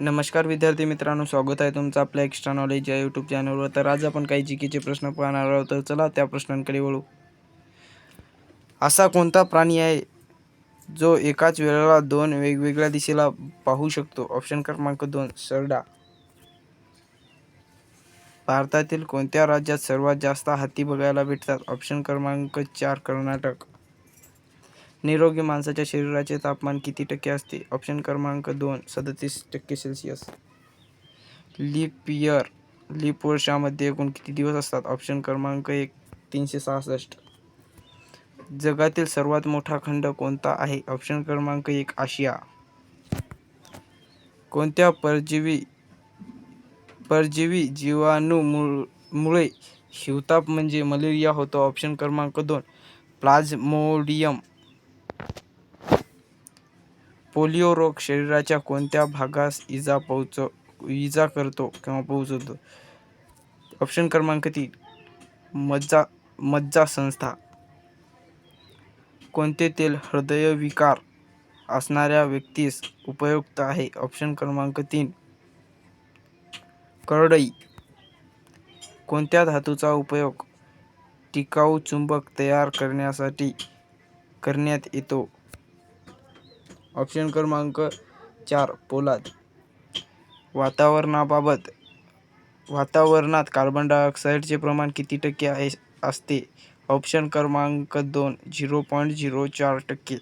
नमस्कार विद्यार्थी मित्रांनो स्वागत आहे तुमचं आपल्या एक्स्ट्रा नॉलेज या यूट्यूब चॅनलवर तर आज आपण काही जीकेचे प्रश्न पाहणार आहोत. तर चला त्या प्रश्नांकडे वळू. असा कोणता प्राणी आहे जो एकाच वेळेला दोन वेगवेगळ्या दिशेला पाहू शकतो? ऑप्शन क्रमांक दोन सरडा. भारतातील कोणत्या राज्यात सर्वात जास्त हत्ती बघायला भेटतात? ऑप्शन क्रमांक चार कर्नाटक. निरोगी माणसाच्या शरीराचे तापमान किती टक्के असते? ऑप्शन क्रमांक दोन सदतीस टक्के सेल्सिअस लीप इयर लीप वर्षामध्ये एकूण किती दिवस असतात? ऑप्शन क्रमांक एक तीनशे सहासष्ट. जगातील सर्वात मोठा खंड कोणता आहे? ऑप्शन क्रमांक एक आशिया. कोणत्या परजीवी परजीवी जीवाणू मुळे हिवताप म्हणजे मलेरिया होतो? ऑप्शन क्रमांक दोन प्लाझ्मोडियम. पोलिओ रोग शरीराच्या कोणत्या भागास इजा पोहोचव इजा करतो किंवा पोहोचवतो? ऑप्शन क्रमांक तीन. मज्जा मज्जा संस्था. कोणते तेल हृदयविकार असणाऱ्या व्यक्तीस उपयुक्त आहे? ऑप्शन क्रमांक तीन. करडई. कोणत्या धातूचा उपयोग टिकाऊ चुंबक तयार करण्यासाठी करण्यात येतो? ऑप्शन क्रमांक चार पोलाद. वातावरणाबाबत वातावरणात कार्बन डायऑक्साईडचे प्रमाण किती टक्के आहे असते? ऑप्शन क्रमांक दोन झिरो पॉईंट झिरो चार टक्के.